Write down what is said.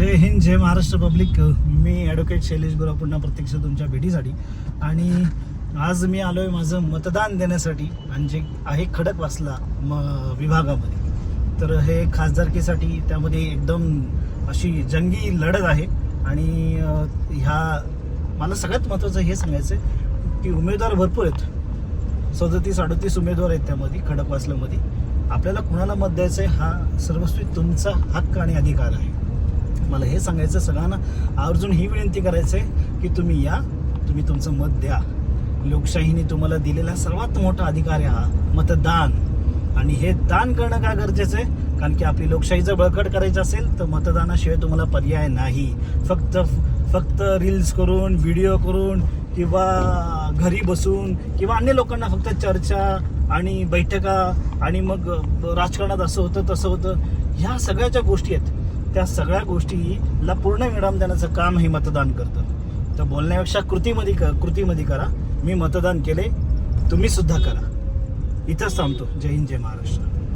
जय हिंद जय महाराष्ट्र पब्लिक. मी ॲडव्होकेट शैलेश गुरा पुन्हा प्रत्यक्ष तुमच्या भेटीसाठी. आणि आज मी आलो आहे माझं मतदान देण्यासाठी. आणि जे आहे खडकवासला म विभागामध्ये. तर हे खासदारकीसाठी त्यामध्ये एकदम अशी जंगी लढत आहे. आणि ह्या मला सगळ्यात महत्त्वाचं हे सांगायचं आहे की उमेदवार भरपूर आहेत. सदतीस अडतीस उमेदवार आहेत त्यामध्ये खडकवासल्यामध्ये आपल्याला कुणाला मत द्यायचं आहे हा सर्वस्वी तुमचा हक्क आणि अधिकार आहे. मला हे सांगायचं सगळ्यांना आवर्जून ही विनंती करायचं आहे की तुम्ही या तुम्ही तुमचं मत द्या. लोकशाहीने तुम्हाला दिलेला सर्वात मोठा अधिकार आहे हा मतदान. आणि हे दान करणं का गरजेचं आहे? कारण की आपली लोकशाही जर बळकट करायची असेल तर मतदानाशिवाय तुम्हाला पर्याय नाही. फक्त फक्त रील्स करून व्हिडिओ करून किंवा घरी बसून किंवा अन्य लोकांना फक्त चर्चा आणि बैठका आणि मग राजकारणात असं होतं तसं होतं ह्या सगळ्या ज्या गोष्टी आहेत. त्या सगळ्या गोष्टीला पूर्ण विराम देण्याचं काम हे मतदान करतं तर बोलण्यापेक्षा कृतीमध्ये क कृतीमध्ये करा. मी मतदान केले तुम्ही सुद्धा करा. इथंच थांबतो. जय हिंद जय महाराष्ट्र.